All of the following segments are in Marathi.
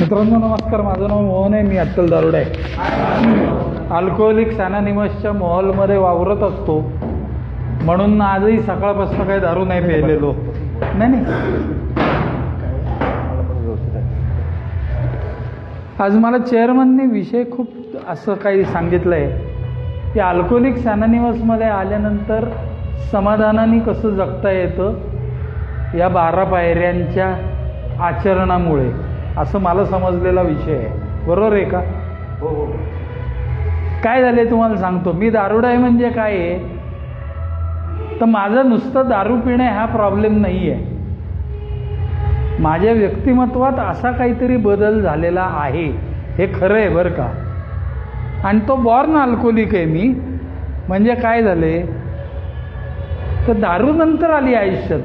मित्रांनो नमस्कार. माझं नाव मोहन आहे. मी अट्टल दारुडे आहे. अल्कोहोलिक सॅनानिमसच्या मॉलमध्ये वावरत असतो. म्हणून आजही सकाळपासून काही दारू नाही प्यायलेलो. नाही नाही. आज मला चेअरमनने विषय खूप असं काही सांगितलं आहे की अल्कोहोलिक सॅनानिमसमध्ये आल्यानंतर समाधानाने कसं जगता येतं या बारा पायऱ्यांच्या आचरणामुळे. असं मला समजलेला विषय आहे. बरोबर आहे का? हो हो. काय झाले तुम्हाला सांगतो. मी दारुडा आहे म्हणजे काय आहे? तर माझं नुसतं दारू पिणे हा प्रॉब्लेम नाही आहे. माझ्या व्यक्तिमत्वात असा काहीतरी बदल झालेला आहे. हे खरं आहे बरं का? आणि तो बॉर्न अल्कोहोलिक आहे मी. म्हणजे काय झाले तर दारू नंतर आली आयुष्यात.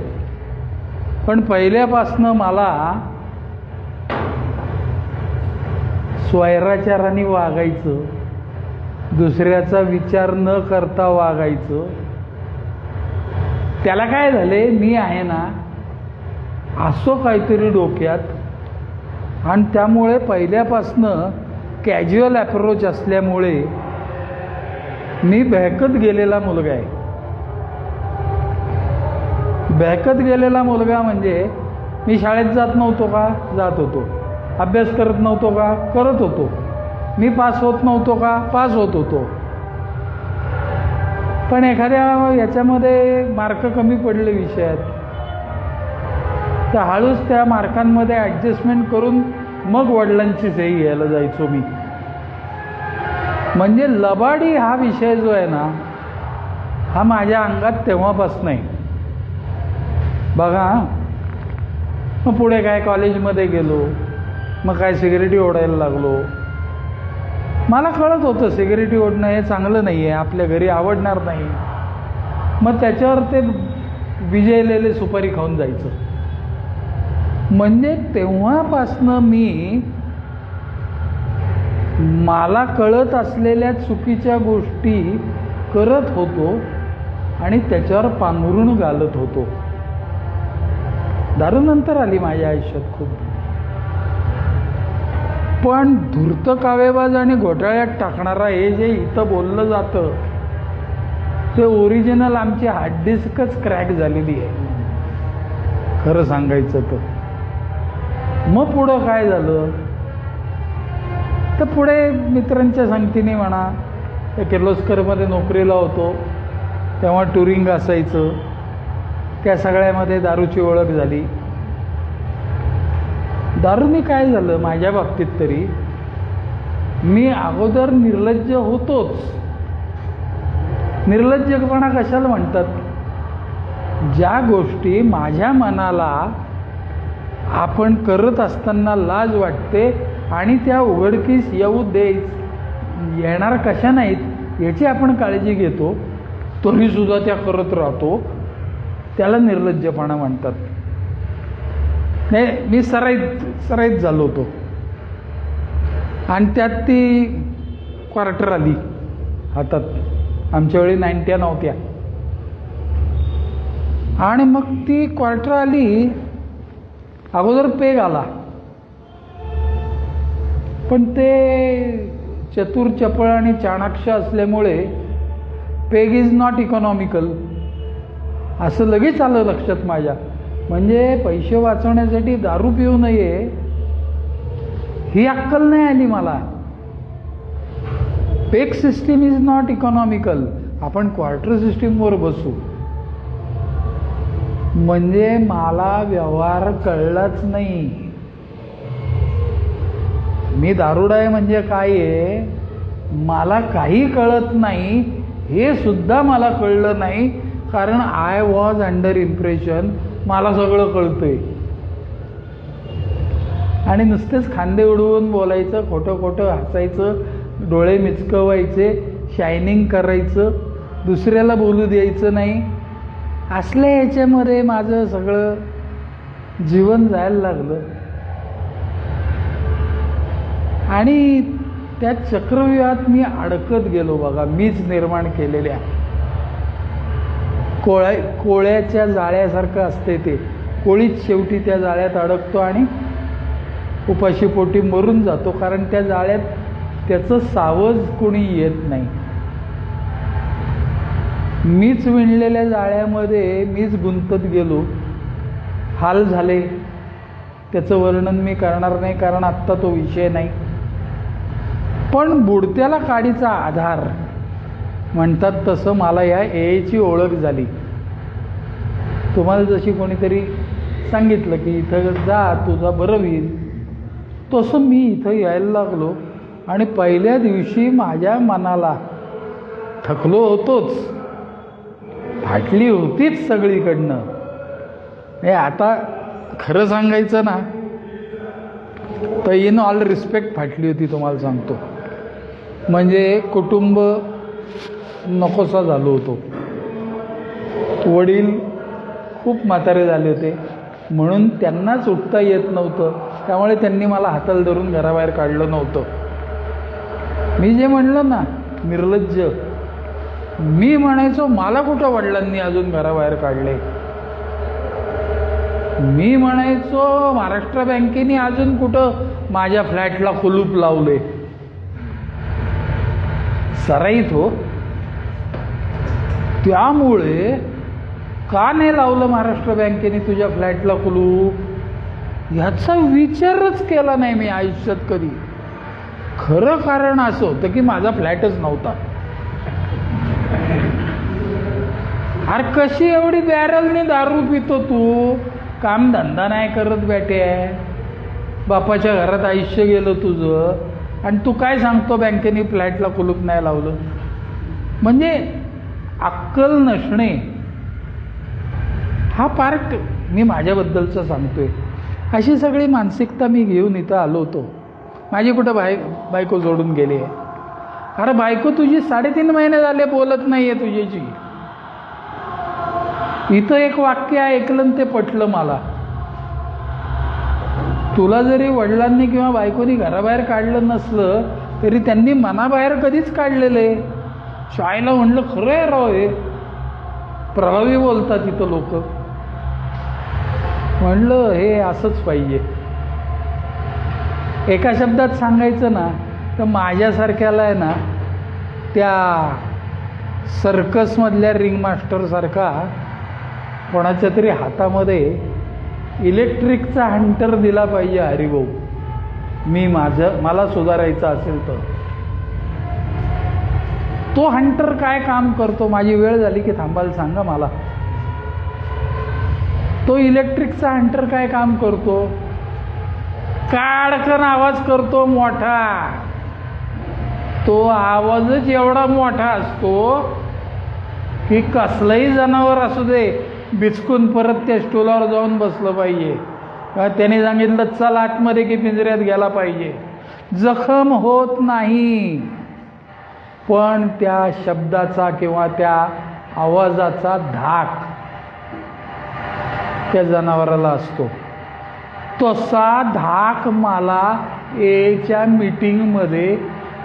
पण पहिल्यापासनं मला स्वैराचाराने वागायचं. दुसऱ्याचा विचार न करता वागायचं. त्याला काय झाले मी आहे ना असो काहीतरी डोक्यात. आणि त्यामुळे पहिल्यापासनं कॅज्युअल ॲप्रोच असल्यामुळे मी बहकत गेलेला मुलगा आहे. बहकत गेलेला मुलगा म्हणजे मी शाळेत जात नव्हतो का? जात होतो. अभ्यास करत नव्हतो का? करत होतो. मी पास होत नव्हतो का? पास होत होतो. पण एखाद्या याच्यामध्ये मार्क कमी पडले विषयात. तर हळूच त्या मार्कांमध्ये ॲडजस्टमेंट करून मग वडिलांची सही घ्यायला जायचो मी. म्हणजे लबाडी हा विषय जो आहे ना हा माझ्या अंगात तेव्हापासून आहे बघा मग पुढे काय कॉलेजमध्ये गेलो? मग काय सिगरेटी ओढायला लागलो? मला कळत होतं सिगरेटी ओढणं हे चांगलं नाही आहे आपल्या घरी आवडणार नाही. मग त्याच्यावर ते विजयलेले सुपारी खाऊन जायचं. म्हणजे तेव्हापासनं मी मला कळत असलेल्या चुकीच्या गोष्टी करत होतो आणि त्याच्यावर पांघरून घालत होतो. दारूनंतर आली माझ्या आयुष्यात खूप. पण धूर्त कावेबाज आणि घोटाळ्यात टाकणारा हे जे इथं बोललं जातं ते ओरिजिनल आमची हार्ड डिस्कच क्रॅक झालेली आहे. खरं सांगायचं तर. मग पुढं काय झालं? तर पुढे मित्रांच्या संगतीने म्हणा किर्लोस्करमध्ये नोकरीला होतो तेव्हा टुरिंग असायचं त्या सगळ्यामध्ये दारूची ओळख झाली. दारूने काय झालं माझ्या बाबतीत तरी? मी अगोदर निर्लज्ज होतोच. निर्लज्जपणा कशाला म्हणतात? ज्या गोष्टी माझ्या मनाला आपण करत असताना लाज वाटते आणि त्या उघडकीस येऊ द्यायच येणार कशा नाहीत याची आपण काळजी घेतो. तरीसुद्धा त्या करत राहतो. त्याला निर्लज्जपणा म्हणतात. नाही मी सराईत सराईत झालो होतो. आणि त्यात ती क्वार्टर आली हातात. आमच्या वेळी नाईन्ट्या नव्हत्या. आणि मग ती क्वार्टर आली अगोदर पेग आला. पण ते चतुर चपळ आणि चाणाक्ष असल्यामुळे पेग इज नॉट इकॉनॉमिकल असं लगेच आलं लक्षात माझ्या. म्हणजे पैसे वाचवण्यासाठी दारू पिऊ नये ही अक्कल नाही आली मला. Peg system is not economical. आपण क्वार्टर सिस्टीमवर बसू. म्हणजे मला व्यवहार कळलाच नाही. मी दारुडा आहे म्हणजे काय आहे? मला काही कळत नाही. हे सुद्धा मला कळलं नाही. कारण आय वॉज अंडर इम्प्रेशन मला सगळं कळतंय. आणि नुसतेच खांदे उडवून बोलायचं खोटं खोटं हसायचं डोळे मिचकवायचे शायनिंग करायचं दुसऱ्याला बोलू द्यायचं नाही. असल्या याच्यामध्ये माझं सगळं जीवन जायला लागलं. आणि त्या चक्रव्यूहात मी अडकत गेलो बघा मीच निर्माण केलेल्या. कोळ्या कोळ्याच्या जाळ्यासारखं असते ते. कोळीच शेवटी त्या जाळ्यात अडकतो आणि उपाशीपोटी मरून जातो. कारण त्या जाळ्यात त्याचं सावज कोणी येत नाही. मीच विणलेल्या जाळ्यामध्ये मीच गुंतत गेलो. हाल झाले. त्याचं वर्णन मी करणार नाही कारण आत्ता तो विषय नाही. पण बुडत्याला काडीचा आधार. म्हणतात तसं मला या एची ओळख झाली. तुम्हाला जशी कोणीतरी सांगितलं की इथं जा तुझा बरं होईल. तसं मी इथं यायला लागलो आणि पहिल्या दिवशी माझ्या मनाला थकलो होतोच. फाटली होतीच सगळीकडनं. हे आता खरं सांगायचं ना तर इन ऑल रिस्पेक्ट फाटली होती तुम्हाला सांगतो. म्हणजे कुटुंब नकोसा झालो होतो. वडील खूप म्हातारे झाले होते. म्हणून त्यांनाच उठता येत नव्हतं. त्यामुळे त्यांनी मला हाताला धरून घराबाहेर काढलं नव्हतं. मी जे म्हणलं ना निर्लज्ज मी म्हणायचो मला कुठं वडिलांनी अजून घराबाहेर काढले? मी म्हणायचो महाराष्ट्र बँकेने अजून कुठं माझ्या फ्लॅटला कुलूप लावले? सराईत हो त्यामुळे का नाही लावलं महाराष्ट्र बँकेने तुझ्या फ्लॅटला कुलूप ह्याचा विचारच केला नाही मी आयुष्यात कधी. खरं कारण असं होतं की माझा फ्लॅटच नव्हता. अरे कशी एवढी बॅरलने दारू पितो तू? काम धंदा नाही करत बॅटे. बापाच्या घरात आयुष्य गेलं तुझं. आणि तू काय सांगतो बँकेने फ्लॅटला कुलूप नाही लावलं? म्हणजे अक्कल नसणे हा पार्ट मी माझ्याबद्दलचं सांगतोय. अशी सगळी मानसिकता मी घेऊन इथं आलो होतो. माझी कुठं बाय बायको जोडून गेली आहे. अरे बायको तुझी साडेतीन महिने झाले बोलत नाही आहे तुझ्याची इथं एक वाक्य ऐकलं ते पटलं मला. तुला जरी वडिलांनी किंवा बायकोनी घराबाहेर काढलं नसलं तरी त्यांनी मनाबाहेर कधीच काढलेलं आहे. शाळेला म्हणलं खरं आहे राव हे. प्रभावी बोलतात इथं लोक. म्हणलं हे असंच पाहिजे. एका शब्दात सांगायचं ना तर माझ्यासारख्याला आहे ना त्या सर्कसमधल्या रिंग मास्टरसारखा कोणाच्या तरी हातामध्ये इलेक्ट्रिकचा हंटर दिला पाहिजे हरिभाऊ. मी माझं मला सुधारायचं असेल तर. तो हंटर काय काम करतो? माझी वेळ झाली की थांबायला सांगा मला. तो इलेक्ट्रिकचा हंटर काय काम करतो? काडकन आवाज करतो मोठा. तो आवाजच एवढा मोठा असतो की कसलंही जनावर असू दे बिचकून परत त्या स्टूलावर जाऊन बसलं पाहिजे. त्याने सांगितलं चल आतमध्ये की पिंजऱ्यात गेला पाहिजे. जखम होत नाही. पण त्या शब्दाचा किंवा त्या आवाजाचा धाक त्या जनावराला असतो. तसा धाक मला एच्या मीटिंगमध्ये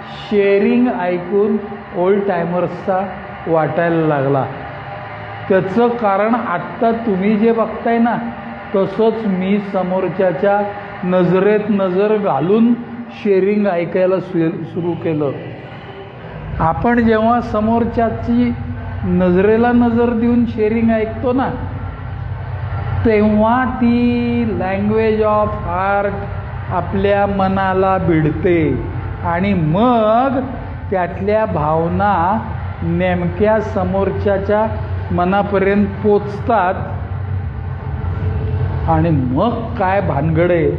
शेअरिंग ऐकून ओल्ड टायमर्सचा वाटायला लागला. त्याचं कारण आत्ता तुम्ही जे बघताय ना तसंच मी समोरच्याच्या नजरेत नजर घालून शेअरिंग ऐकायला सु सुरू केलं. आपण जेव्हा समोरच्याची नजरेला नजर देऊन शेअरिंग ऐकतो ना तेव्हा ती लँग्वेज ऑफ हार्ट आपल्या मनाला भिडते. आणि मग त्यातल्या भावना नेमक्या समोरच्याच्या मनापर्यंत पोचतात. आणि मग काय भानगड आहे?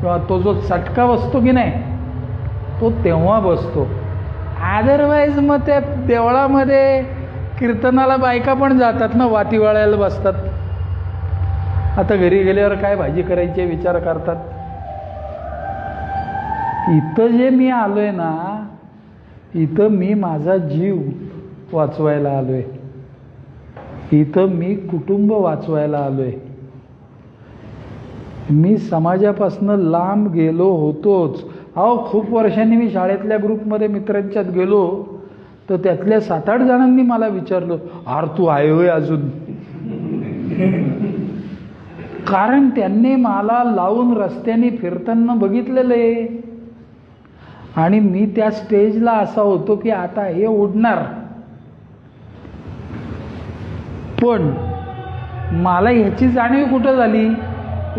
किंवा तो जो चटका बसतो की नाही तो तेव्हा बसतो. अदरवाईज मग त्या देवळामध्ये कीर्तनाला बायका पण जातात ना वातीवाळ्याला बसतात. आता घरी गेल्यावर काय भाजी करायची विचार करतात. इथं जे मी आलोय ना इथं मी माझा जीव वाचवायला आलोय. इथं मी कुटुंब वाचवायला आलोय. मी समाजापासून लांब गेलो होतोच. अहो खूप वर्षांनी मी शाळेतल्या ग्रुपमध्ये मित्रांच्यात गेलो तर त्यातल्या सात आठ जणांनी मला विचारलं आर तू आहे होय अजून? कारण त्यांनी मला लावून रस्त्याने फिरताना बघितलेलं आहे. आणि मी त्या स्टेजला असा होतो की आता हे उडणार. पण मला ह्याची जाणीव कुठं झाली?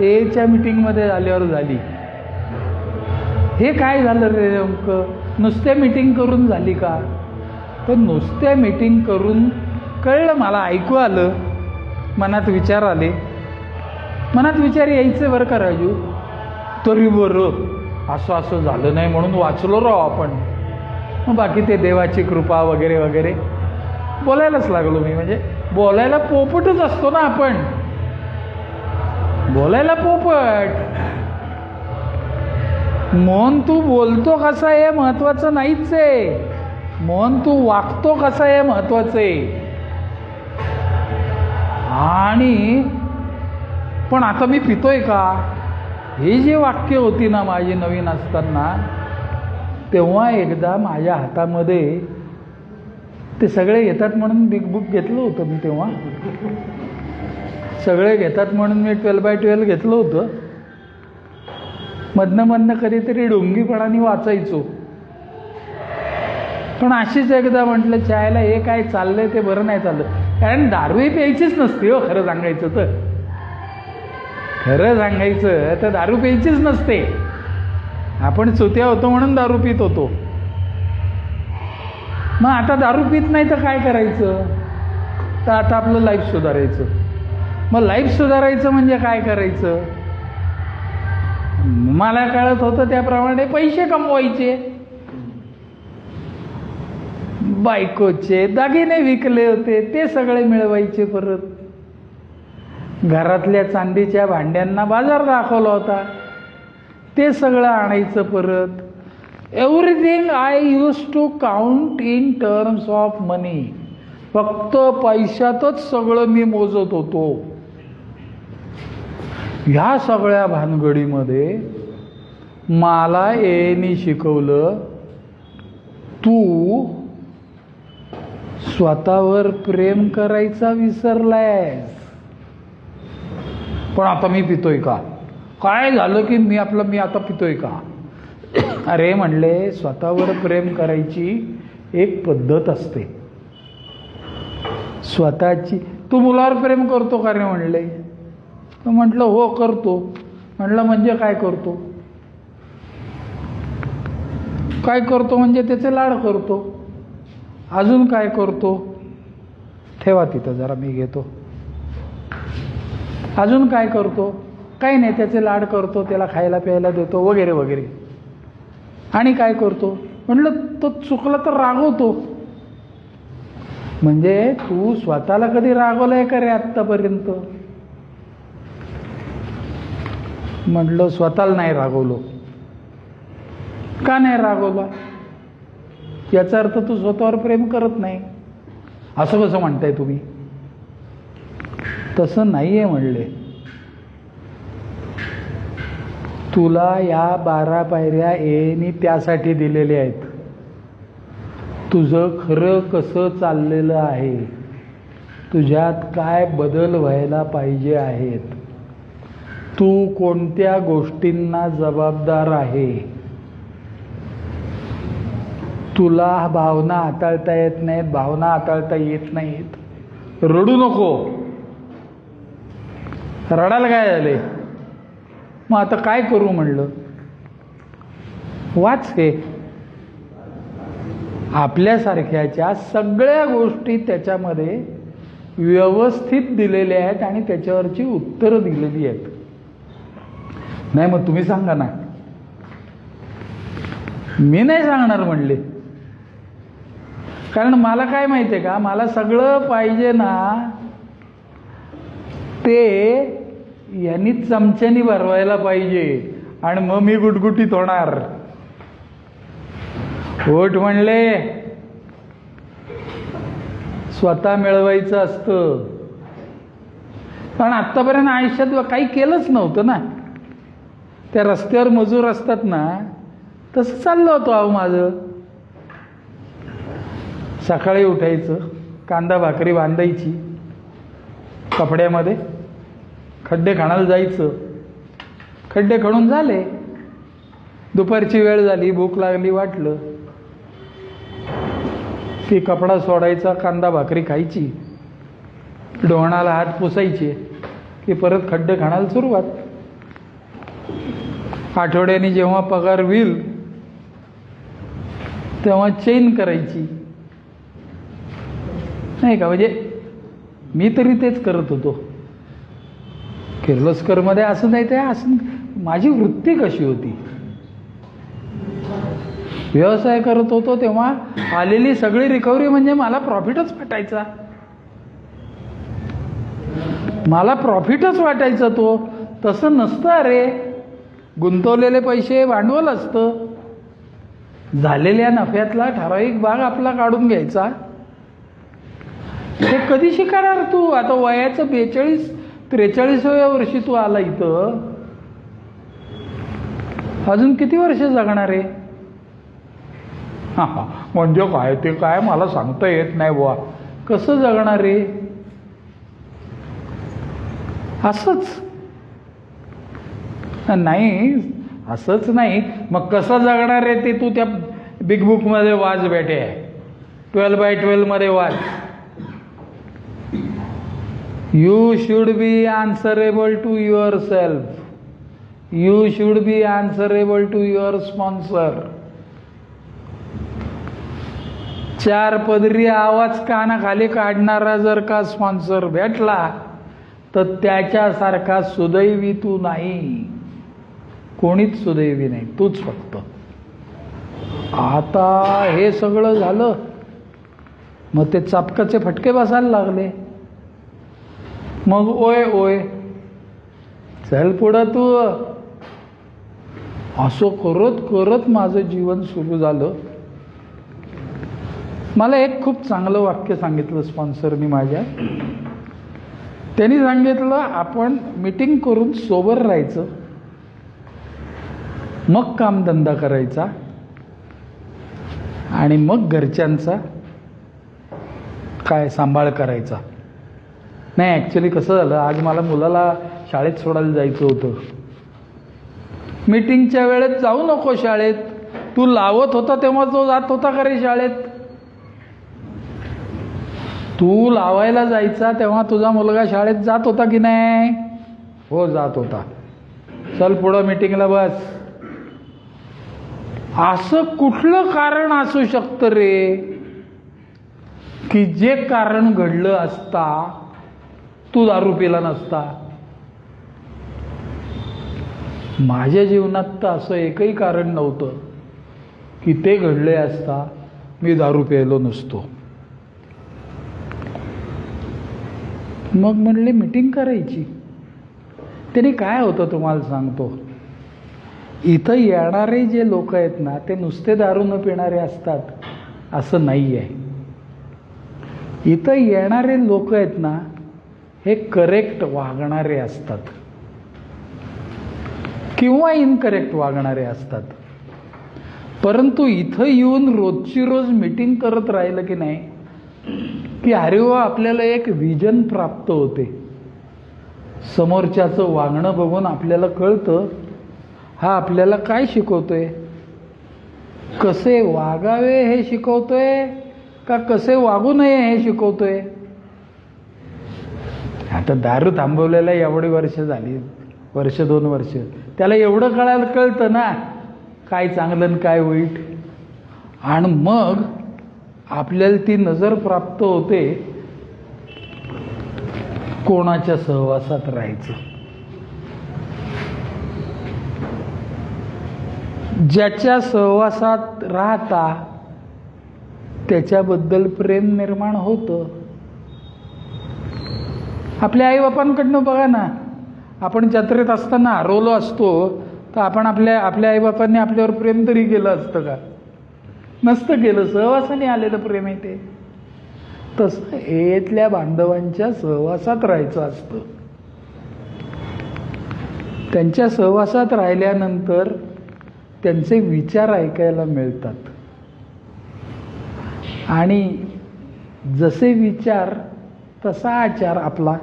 एच्या मिटिंगमध्ये झाल्यावर झाली. हे काय झालं रे नेमकं? नुसत्या मिटिंग करून झाली का? तर नुसत्या मिटिंग करून कळलं मला ऐकू आलं मनात विचार आले. मनात विचार यायचे बरं का राजू? तरी बरं. असं असं झालं नाही म्हणून वाचलो राव आपण. मग बाकी ते देवाची कृपा वगैरे वगैरे. बोलायलाच लागलो मी म्हणजे बोलायला पोपटच असतो ना आपण. बोलायला पोपट. मन तू बोलतो कसा आहे महत्वाचं नाहीच आहे. मन तू वागतो कसा आहे महत्वाचं आहे. आणि पण आता मी पितोय का? हे जे वाक्य होती ना माझी नवीन असताना तेव्हा एकदा माझ्या हातामध्ये ते सगळे घेतात म्हणून बिग बुक घेतलं होतं मी तेव्हा. सगळे घेतात म्हणून मी ट्वेल्व बाय ट्वेल्व घेतलं होतं. मधनं मधनं कधीतरी डोंगीपणाने वाचायचो. पण अशीच एकदा म्हटलं चायला हे काय चाललंय ते बरं नाही चाललं. कारण दारूही प्यायचीच नसते हो खरं सांगायचं तर. खरं सांगायचं तर दारू प्यायचीच नसते. आपण चुत्या होतो म्हणून दारू पित होतो. मग आता दारू पित नाही तर काय करायचं? तर आता आपलं लाईफ सुधारायचं. मग लाईफ सुधारायचं म्हणजे काय करायचं? मला कळत होतं त्याप्रमाणे पैसे कमवायचे. बायकोचे दागिने विकले होते ते सगळे मिळवायचे परत. घरातल्या चांदीच्या भांड्यांना बाजार दाखवला होता. ते सगळं आणायचं परत. Everything I used to count in terms of money फक्त पैशातच सगळं मी मोजत होतो. ह्या सगळ्या भानगडीमध्ये मला एनी शिकवलं तू स्वतःवर प्रेम करायचा विसरलायस. पण आता मी पितोय का? काय झालं की मी आपलं मी आता पितोय का? अरे म्हणले स्वतःवर प्रेम करायची एक पद्धत असते. स्वतःची तू मुलावर प्रेम करतो का रे म्हणले? तर म्हटलं हो करतो. म्हटलं म्हणजे काय करतो? काय करतो म्हणजे त्याचे लाड करतो. अजून काय करतो? ठेवा तिथं जरा मी घेतो. अजून काय करतो? काही नाही त्याचे लाड करतो त्याला खायला प्यायला देतो वगैरे वगैरे. आणि काय करतो? म्हटलं तो चुकला तर रागवतो. म्हणजे तू स्वतःला कधी रागवलाय का रे आत्तापर्यंत? म्हटलं स्वतःला नाही रागवलो. का नाही रागवला? याचा अर्थ तू स्वतःवर प्रेम करत नाही. असं कसं म्हणताय तुम्ही? तसं नाही आहे म्हणले. तुला या बारा पायऱ्या येनी त्यासाठी दिलेल्या आहेत. तुझं खरं कसं चाललेलं आहे? तुझ्यात काय बदल व्हायला पाहिजे आहेत? तू कोणत्या गोष्टींना जबाबदार आहे? तुला भावना हाताळता येत नाहीत भावना हाताळता येत नाहीत. रडू नको. रडायला काय झाले मग आता काय करू म्हणलं? वाच हे. आपल्यासारख्याच्या सगळ्या गोष्टी त्याच्यामध्ये व्यवस्थित दिलेल्या आहेत आणि त्याच्यावरची उत्तरं दिलेली आहेत. नाही मग तुम्ही सांगा ना. मी नाही सांगणार म्हणले. कारण मला काय माहिती आहे का? मला सगळं पाहिजे ना. ते यांनी चमच्यानी भरवायला पाहिजे. आणि मग मी गुटगुटीत होणार. ओट म्हणले. स्वतः मिळवायचं असतं. कारण आत्तापर्यंत आयुष्यात काही केलंच नव्हतं ना. त्या रस्त्यावर मजूर असतात ना तसं चाललं होतं अहो माझं. सकाळी उठायचं कांदा भाकरी बांधायची कपड्यामध्ये खड्डे खाणायला जायचं. खड्डे खणून झाले. दुपारची वेळ झाली भूक लागली वाटलं. की कपडा सोडायचा कांदा भाकरी खायची. डोहणाला हात पुसायचे की परत खड्डे खाणायला सुरुवात. आठवड्याने जेव्हा पगार होईल तेव्हा चेन करायची. नाही का? म्हणजे मी तरी तेच करत होतो. किर्लोस्करमध्ये असं नाही ते असं माझी वृत्ती कशी होती? व्यवसाय करत होतो तेव्हा आलेली सगळी रिकव्हरी म्हणजे मला प्रॉफिटच वाटायचा मला प्रॉफिटच वाटायचा तो. तसं नसतं अरे. गुंतवलेले पैसे भांडवल असतं. झालेल्या नफ्यातला ठराविक भाग आपला काढून घ्यायचा. हे कधी शिकणार तू? आता वयाचं बेचाळीस त्रेचाळीसाव्या वर्षी तू आला इथं. अजून किती वर्ष जगणार आहे? हां म्हणजे काय ते काय मला सांगता येत नाही बुवा. कसं जगणार आहे? असंच. नाही असंच नाही. मग कसं जगणार आहे ते? तू त्या बिग बुकमध्ये वाज बेटे. Twelve by ट्वेल्वमध्ये was you should be answerable to your self you should be answerable to your sponsor चार पदरी आवाज कानाखाली काढणारा जर का स्पॉन्सर भेटला तर त्याच्यासारखा सुदैवी तू नाही. कोणीच सुदैवी नाही. तूच फक्त. आता हे सगळं झालं. मग ते चापकाचे फटके बसायला लागले. मग ओय ओय. चल पुढं तू. असं करत करत माझं जीवन सुरू झालं. मला एक खूप चांगलं वाक्य सांगितलं स्पॉन्सरनी माझ्या. त्यांनी सांगितलं आपण मीटिंग करून सोबर राहायचं. मग कामधंदा करायचा आणि मग घरच्यांचा काय सांभाळ करायचा. नाही ॲक्च्युली कसं झालं आज मला मुलाला शाळेत सोडायला जायचं होतं. मीटिंगच्या वेळेत जाऊ नको शाळेत. तू लावत होता तेव्हा तो जात होता का रे शाळेत? तू लावायला जायचा तेव्हा तुझा मुलगा शाळेत जात होता की नाही? हो जात होता. चल पुढं मीटिंगला बस. असं कुठलं कारण असू शकतं रे? की जे कारण घडलं असता तू दारू पिला नसता. माझ्या जीवनात तर असं एकही कारण नव्हतं की ते घडले असता मी दारू प्यायलो नसतो. मग म्हणले मीटिंग करायची. तरी काय होतं तुम्हाला सांगतो? इथं येणारे जे लोक आहेत ना ते नुसते दारू न पिणारे असतात असं नाही आहे इथं येणारे लोक आहेत ना हे करेक्ट वागणारे असतात. किंवा इनकरेक्ट वागणारे असतात. परंतु इथं येऊन रोजची रोज मीटिंग करत राहिलं की नाही की अरे वा आपल्याला एक विजन प्राप्त होते. समोरच्याचं वागणं बघून आपल्याला कळतं हा आपल्याला काय शिकवतोय? कसे वागावे हे शिकवतोय? का कसे वागू नये हे शिकवतोय? आता दारू थांबवलेला एवढी वर्ष झाली वर्ष दोन वर्ष. त्याला एवढं कळायला कळतं ना काय चांगलं आणि काय वाईट. आणि मग आपल्याला ती नजर प्राप्त होते कोणाच्या सहवासात राहायचं. ज्याच्या सहवासात राहता त्याच्याबद्दल प्रेम निर्माण होतं. आपल्या आईबापांकडनं बघा ना आपण जत्रेत असताना रोलो असतो तर आपण आपल्या आपल्या आईबापांनी आपल्यावर प्रेम तरी केलं असतं का? नसतं केलं सहवासाने आलेलं प्रेम आहे ते. तसं येतल्या बांधवांच्या सहवासात राहायचं असतं. त्यांच्या सहवासात राहिल्यानंतर त्यांचे विचार ऐकायला मिळतात. आणि जसे विचार तसा आचार आपला.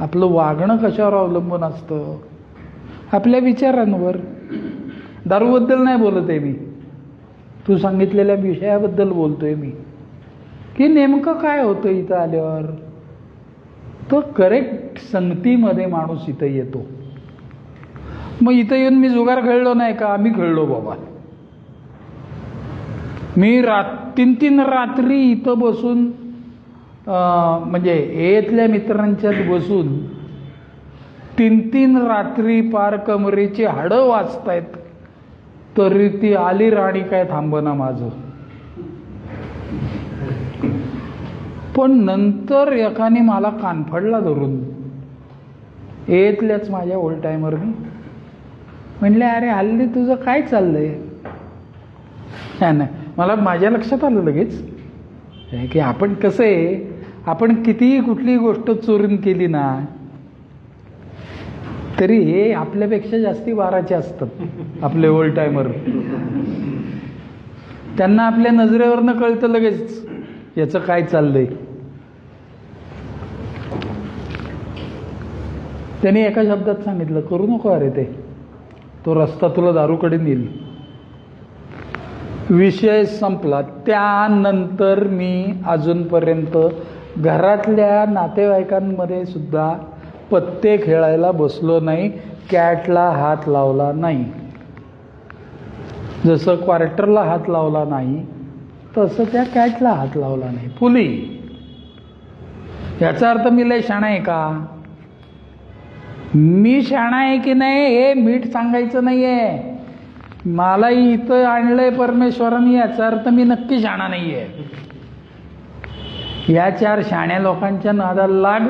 आपलं वागणं कशावर अवलंबून असतं? आपल्या विचारांवर. दारूबद्दल नाही बोलत आहे मी. तू सांगितलेल्या विषयाबद्दल आहे मी. की नेमकं काय होतं इथं आल्यावर? तो करेक्ट संगतीमध्ये माणूस इथं येतो. मग इथं येऊन मी जुगार खेळलो नाही का? आम्ही खेळलो बाबा. मी रात तीन तीन रात्री इथं बसून म्हणजे येतल्या मित्रांच्यात बसून तीन तीन रात्री पार कमरेची हाडं वाचतायत तरी ती आली राणी काय थांबना माझं. पण नंतर एकाने मला कानफडला धरून. येतल्याच माझ्या ओल्ड टायमरनी म्हणले अरे हल्ली तुझं काय चाललंय? नाही नाही मला माझ्या लक्षात आलं लगेच. की आपण कसं आहे आपण कितीही कुठलीही गोष्ट चोरून केली ना तरी हे आपल्यापेक्षा जास्ती वाराचे असतात आपले ओल्ड टायमर त्यांना आपल्या नजरेवरनं कळतं लगेच याचं काय चाललंय. त्यांनी एका शब्दात सांगितलं करू नको अरे ते. तो रस्ता तुला दारूकडे नेईल. विषय संपला. त्यानंतर मी अजूनपर्यंत घरातल्या नातेवाईकांमध्ये सुद्धा पत्ते खेळायला बसलो नाही कॅटला हात लावला नाही. जसं क्वार्टरला हात लावला नाही तसं त्या कॅटला हात लावला नाही. पुली याचा अर्थ मी लय शाणा आहे का? मी शाणा आहे की नाही हे मीठ सांगायचं नाही आहे मला इथं आणलंय परमेश्वराने याचा अर्थ मी नक्की शाणा नाही आहे या चार शाण्या लोकांच्या नादाला लाग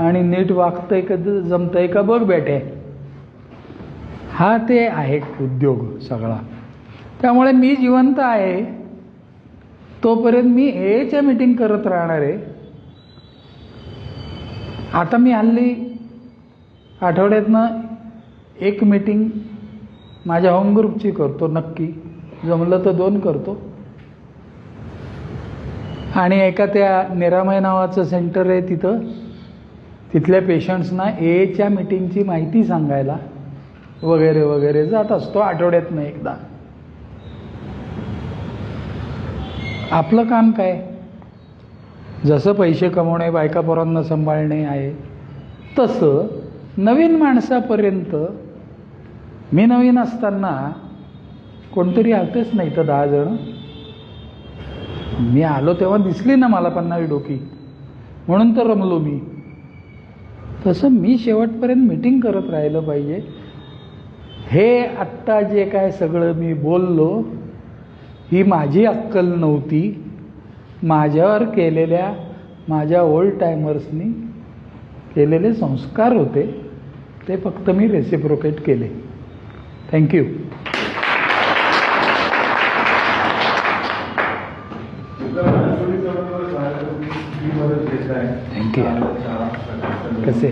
आणि नीट वागतंय का जमतंय का बघ बेटे. हा ते आहे उद्योग सगळा. त्यामुळे मी जिवंत आहे. तोपर्यंत मी एच्या मीटिंग करत राहणार आहे. आता मी हल्ली आठवड्यातनं एक मीटिंग माझ्या होम ग्रुपची करतो नक्की. जमलं तर दोन करतो. आणि एका त्या निरामय नावाचं सेंटर आहे तिथं. तिथल्या पेशंट्सना एच्या मीटिंगची माहिती सांगायला वगैरे वगैरे जात असतो आठवड्यातनं एकदा. आपलं काम काय? जसं पैसे कमवणे बायका पोरांना सांभाळणे आहे तसं नवीन माणसापर्यंत मी नवीन असताना कोणतरी आलतेच नाही तर दहा जण. मी आलो तेव्हा दिसली ना मला पन्नावी डोकी. म्हणून तर रमलो मी. तसं मी शेवटपर्यंत मीटिंग करत राहिलं पाहिजे. हे आत्ता जे काय सगळं मी बोललो ही माझी अक्कल नव्हती. माझ्यावर केलेल्या माझ्या ओल्ड टायमर्सनी केलेले संस्कार होते. ते फक्त मी रेसिप्रोकेट केले. थँक्यू थँक्यू कसे?